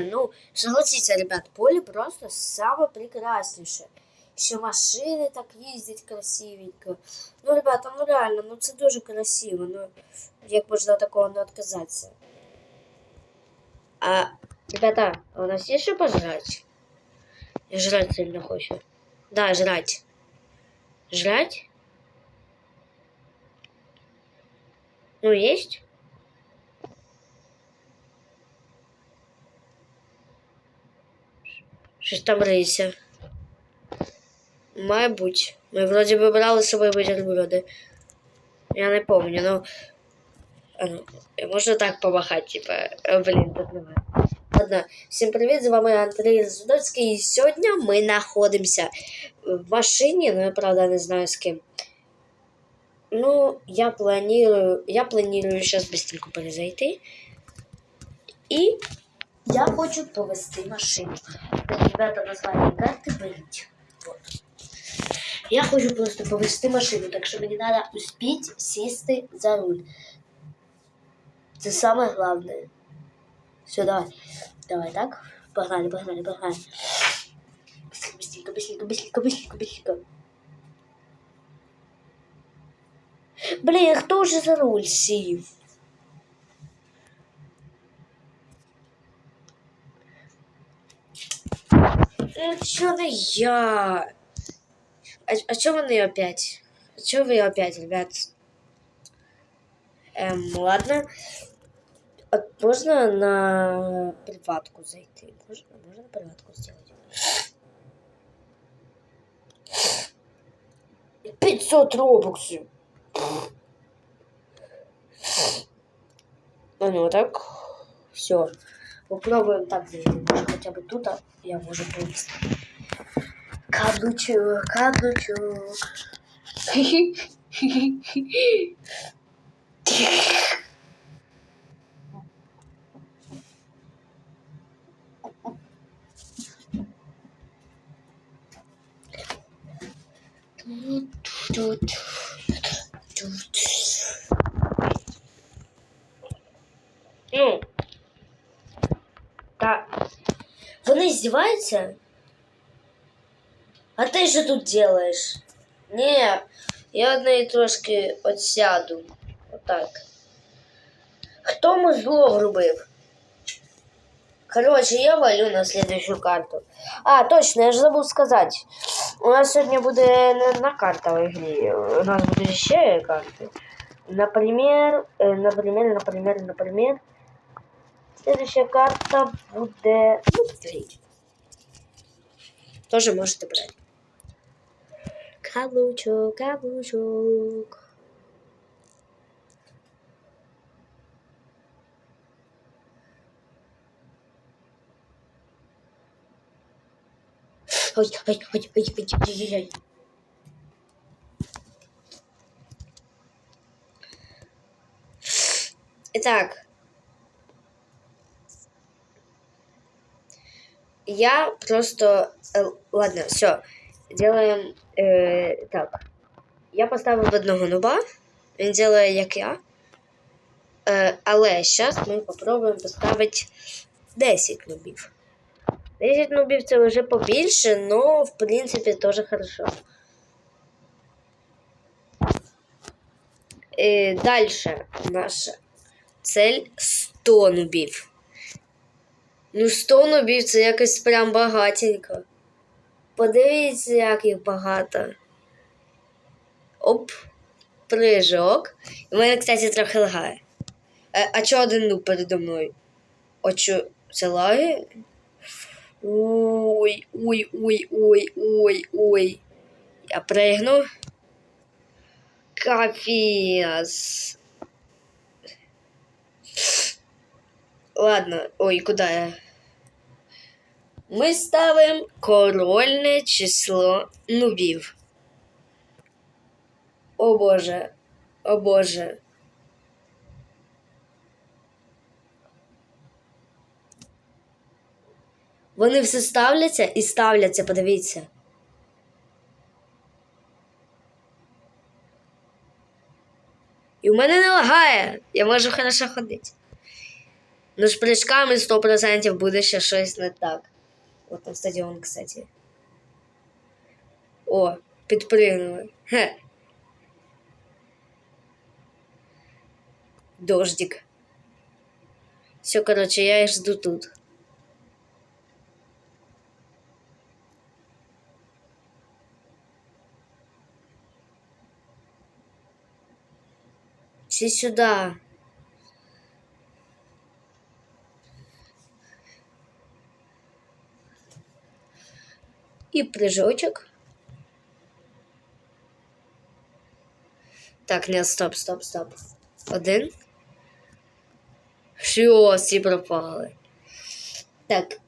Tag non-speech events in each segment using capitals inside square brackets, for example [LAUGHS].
Ну, согласіться, ребят, поле просто саме прекрасніше. Ще машини так їздять красивенько. Ну, ребята, ну реально, ну це дуже красиво. Ну, як можна такого не відказатися? А, ребята, а у нас є що пожрать? Я жрать сильно хочу. Да, жрать. Жрать? Ну, есть? Щось там риється. Має бути. Ми вроді би брали з собою бутерброди. Я не помню, ну. А ну, можна так помахати, типа, О, блін, тут немає. Ладно, всім привіт, з вами Андрій Задоцький. І сьогодні ми знаходимося в машині, ну я правда не знаю з ким. Ну, я планирую, я планирую сейчас быстренько перезайти. И я хочу повести машину. Ребята, название карты берите. Вот. Я хочу просто повести машину, так що мені треба успіть сісти за руль. Це саме головне. Все, давай. Давай, так? Погнали, погнали, погнали. Быстренько, быстренько, быстренько, быстренько, быстренько. Блін, хто вже за руль сів? Чё не я? А, а чё вы опять? А чё вы опять, ребят? Эм, ладно. А можно на приватку зайти? Можно, можно на приватку сделать? 500 робоксов. Ну, ну так. Все. Попробуем так. Может, хотя бы тут а я можу повісти. Каблучок, каблучок. Тут. Тут. Ну. Та. Вони здіваються? А ти що тут делаєш? Ні, я одне трошки отсяду. Отак. Хто му зло врубив? Короче, я валю на следующую карту. А, точно, я ж забув сказати. У нас сьогодні буде не одна карта в ігрі. У нас буде ще карти. Например, э, например, например, например. Следующая карта буде. Тоже можете брать. Каблучок, каблучок. Ой, ой, ой, ой, ой, ой, ой, ой. Итак, я просто... Э, ладно, все. Делаем э, так. Я поставив одного нуба. Він делає як я. Е, але зараз ми попробуємо поставити 10 нубів. 10 нубів це вже побільше, але в принципі теж хорошо. Е, Далі наша цель 100 нубів. Ну, 100 нубів це якось прям багатенько. Подивіться, як їх багато. Оп, прыжок. У мене, кстати, трохи лагає. Е, а чого один нуб передо мною? О, чо, це лаги? Ой, ой, ой, ой, ой, ой. Я пригну. Капец. Ладно, ой, куда я? Ми ставимо корольне число нубів. О Боже, о Боже. Вони все ставляться і ставляться, подивіться. І в мене не лагає. Я можу хорошо ходити. Ну з прыжками 100% буде ще щось не так. От там стадіон, кстати. О, підпригнули. Дождик. Все, короче, я их жду тут. Все сюда. И прыжочек. Так, нет, стоп, стоп, стоп. Один. Все, всі пропали. Так,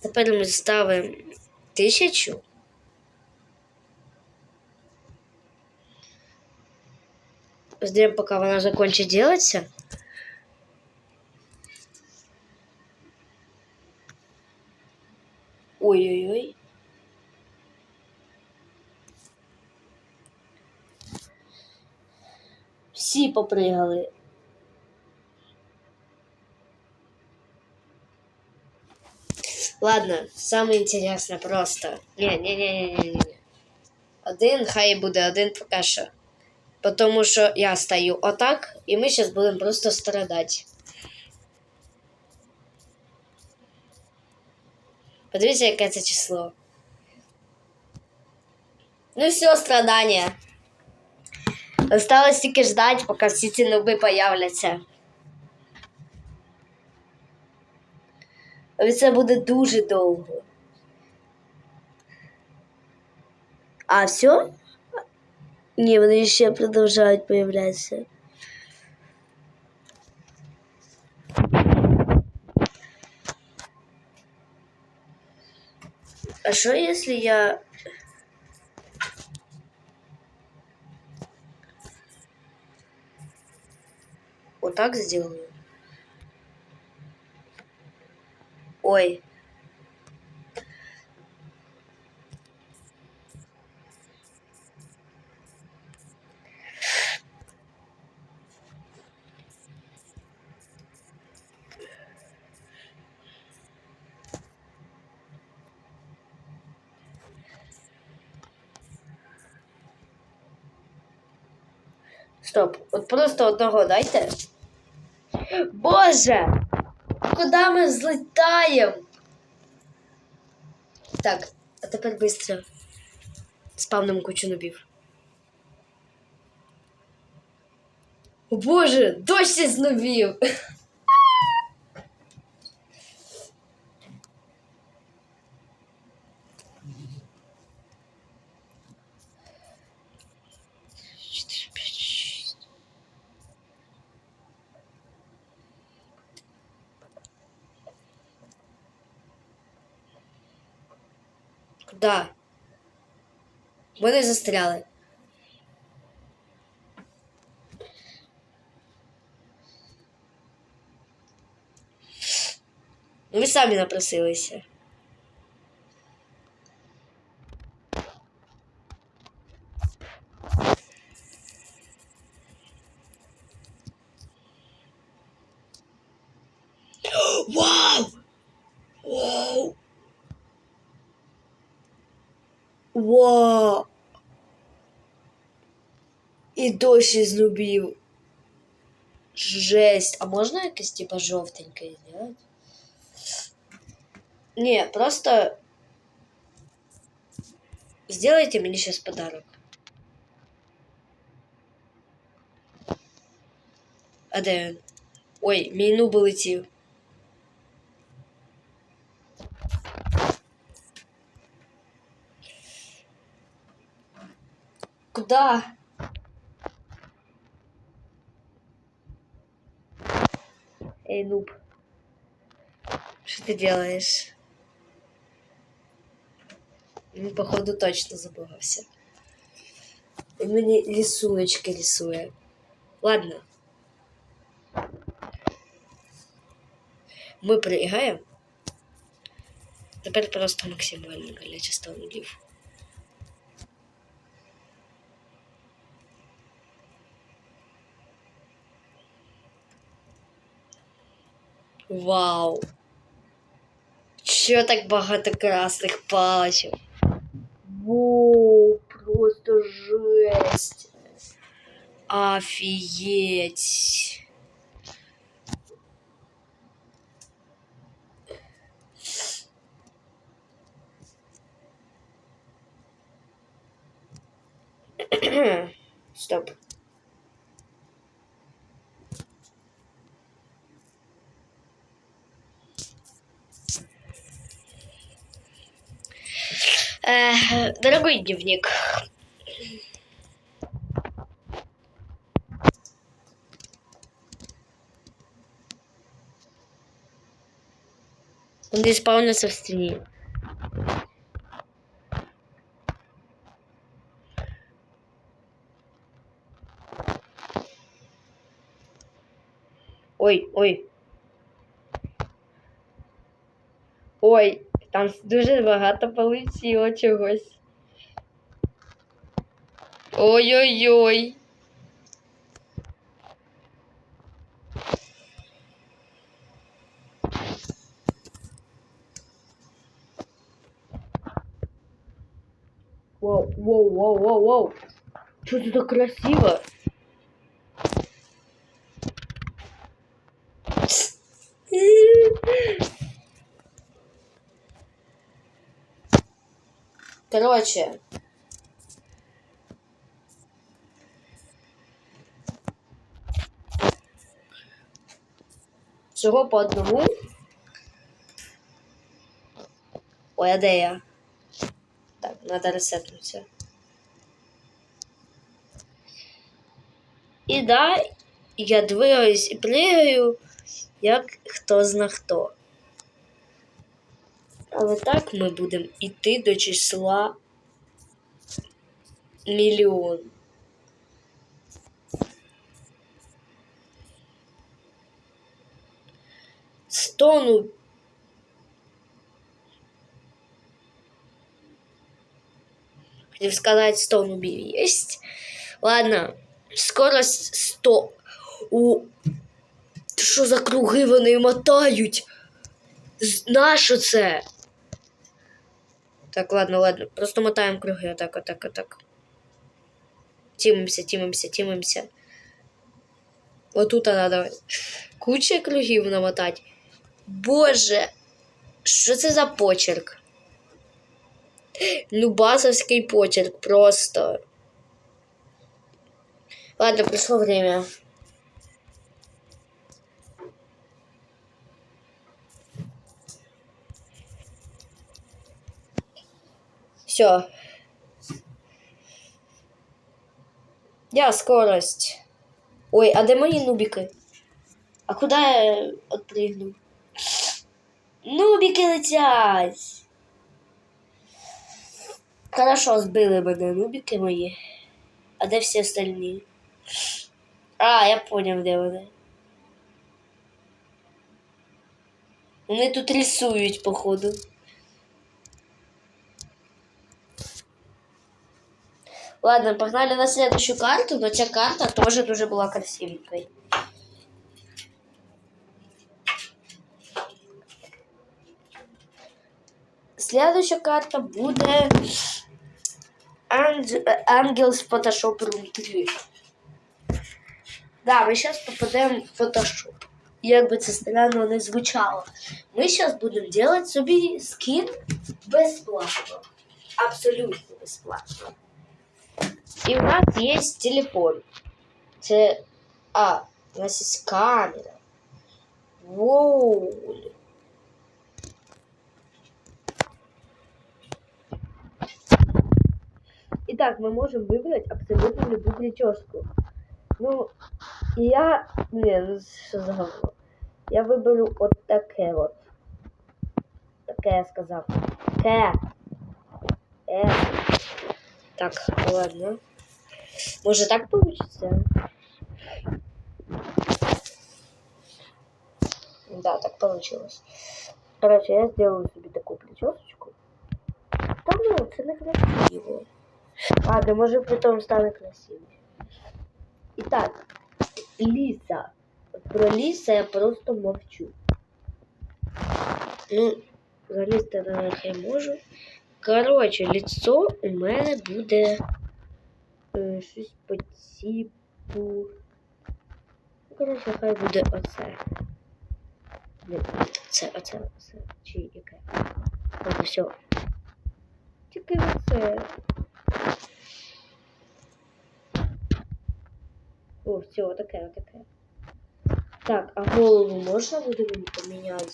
тепер ми ставимо тисячу. Ждем, пока вона закончит делаться. Ой-ой-ой. Всі попригали. Ладно, самое интересное просто. Не-не-не-не-не-не. Один, хай буде один поки що. Потому що я стою отак, і ми зараз будемо просто страдати. Подивіться, яке це число. Ну все, страдання. Осталось тільки ждать, поки всі ці нуби появляться. Але це буде дуже довго. А все? Ні, вони ще продовжують появлятися. А що, якщо я... Вот так сделаю? Ой. Стоп, от просто одного дайте. Боже! Куди ми злітаємо? Так, а тепер швидко. Спавним кучу нубів. О Боже, дощ із нубів! Куда? Вони застряли. Ви самі напросилися. Вау! Вау! Вау! І дощ із нубів. Жесть. А можна якесь типа жовтеньке сделать? Не, просто сделайте мне сейчас подарок. А де він? Ой, мій нуб летів. Куда? Эй, нуб. Что ты делаешь? Ну, походу, точно забывался. И мне рисуночки рисует. Ладно. Мы пригаємо. Тепер просто максимальне количество нудів. Вау. Чё так багато красних палочок? Воу, просто жесть. Офигеть. [CLEARS THROAT] Стоп. Э, дорогой дневник. Он исполнился в стене. Ой, ой. Ой, там дуже багато полетіло чогось. Ой-ой-ой. Вау, вау, вау, вау, вау. Что это так красиво? Короче. Всього по одному. Ой, а де я? Так, надо ресетнуться. І да, я двигаюсь і плигаю, як хто зна хто. Але так ми будемо йти до числа мільйон. Стону. Хотів сказати, 100 нубів есть. Ладно, скорость 100. У... Що за круги вони мотають? Нащо це? Так, ладно, ладно. Просто мотаем круги. Отак, отак, отак. Тімимося, тімимося, тімимося. Отут надо куча кругів намотати. Боже, що це за почерк? Ну, басовський почерк просто. Ладно, пришло время. Все. Я скорость. Ой, а де мої нубики? А куди я отпрыгну? Нубики летять. Хорошо, збили мене нубики мої. А де всі остальні? А, я поняв, де вони. Вони тут рисують, походу. Ладно, погнали на следующую карту, но ця карта тоже дуже була красивенькой. Следующая карта буде Ангел с Photoshop Room 3. Да, ми зараз попадемо в Photoshop. Як би це странно не звучало. Ми зараз будемо робити собі скін безплатно. Абсолютно безплатно. И у нас есть телефон. Це... А, у нас есть камера. Воу. Итак, мы можем выбрать абсолютно любую прическу. Ну, я... Не, ну что за говно. Я выберу вот таке вот. Таке я сказал. Таке. Э. Так, ладно. Может так получится? Да, так получилось. Короче, я сделаю себе такую причесочку. Та ну, це не красиво. Ладно, може потом стане красивее. Итак, Лиса. Про Лиса я просто молчу. Ну, залізти наверх я можу. Коротше, лицо у мене буде е, щось по типу. Ну, коротше, хай буде оце. Не, Це, оце, оце. Чи яке? Ладно, все. Тільки оце. О, все, таке, таке. Так, а голову можна буде мені поміняти?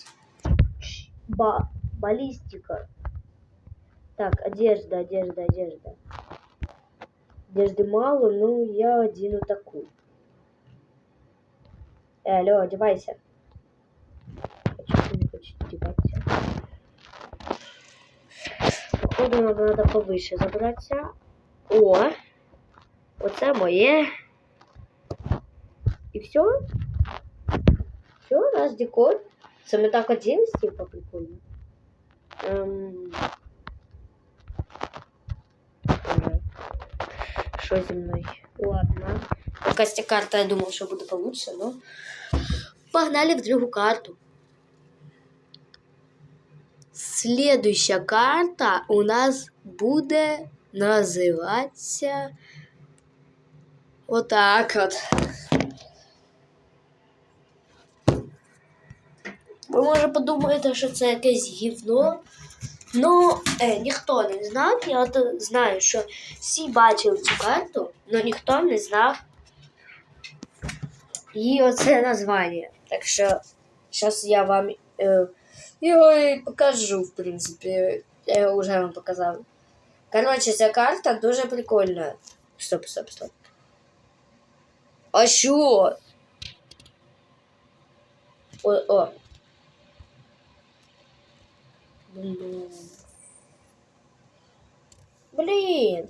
Ш- Ба баллистика. Так, одежда, одежда, одежда. Одежды мало, ну я одену такую. Э, алло, одевайся. Ты не хочешь одеваться? Походу нам надо повыше забраться. О! Оце моє. І все? Все, наш декор. Це так один типа прикольно. Ем... Боже, Що зі мною? Ладно. Якась ця карта, я думав, що буде получше, но погнали в другу карту. Следующая карта у нас буде називатися отак от. Ви може подумаєте, що це якесь гівно. Ну, е, ніхто не знав. Я от знаю, що всі бачили цю карту, але ніхто не знав її оце названня. Так що зараз я вам е, його і покажу, в принципі. Я його вже вам показав. Коротше, ця карта дуже прикольна. Стоп, стоп, стоп. А що? О, о. Бум-бум. Блін.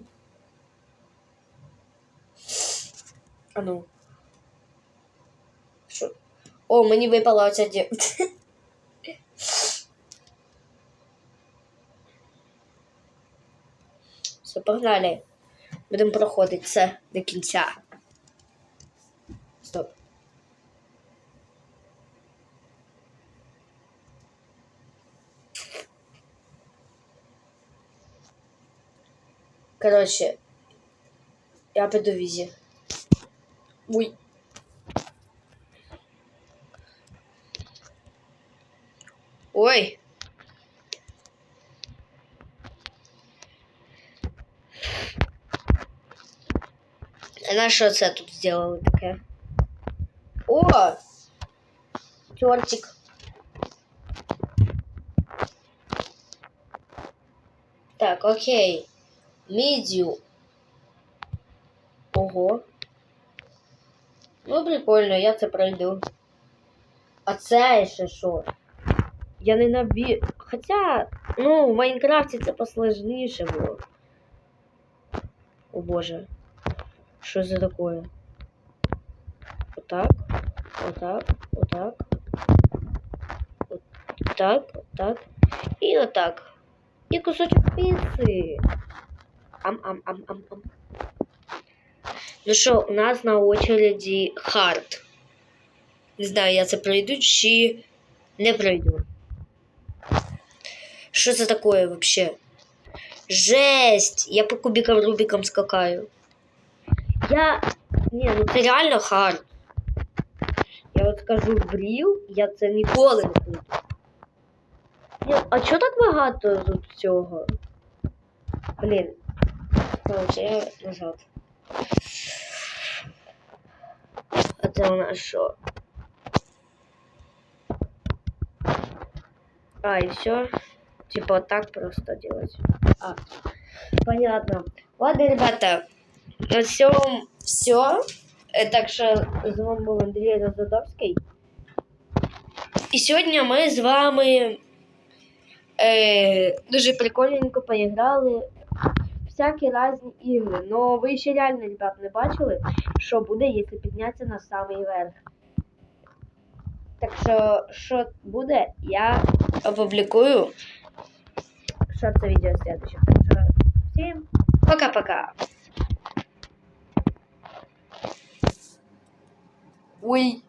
А ну. Що? О, мені випала оця ді... [LAUGHS] Все, погнали. Будемо проходити це до кінця. Короче, я піду візі. Ой. Ой. А на що це тут зробили таке? О! Тортик. Так, окей. Мідію. Ого. Ну, прикольно, я це пройду. А це ще що? Я не набі... Хоча, ну, в Майнкрафті це посложніше було. О боже. Що за такое? Отак. Отак. Отак. Отак. Отак. І отак. І кусочок піци. Ам-ам-ам-ам-ам. Ну що, у нас на очереді хард. Не знаю, я це пройду чи не пройду. Що це такое вообще? Жесть! Я по кубикам Рубикам скакаю. Я... Не, ну це реально хард. Я от скажу брів, я це ніколи не. Ні, а чого так багато тут цього? Блін. Короче, я назад. А це у нас що? А, и все. Типа вот так просто делать. А, понятно. Ладно, ребята, на всем все. Так що з вами був Андрій Розадовський. І сьогодні ми з вами е, дуже прикольненько поіграли Всякі різні ігри. Но ви ще реально, ребят, не бачили, що буде, якщо піднятися на самий верх. Так що, що буде, я опублікую. Це відео следующее. Так що, всім пока-пока. Ой.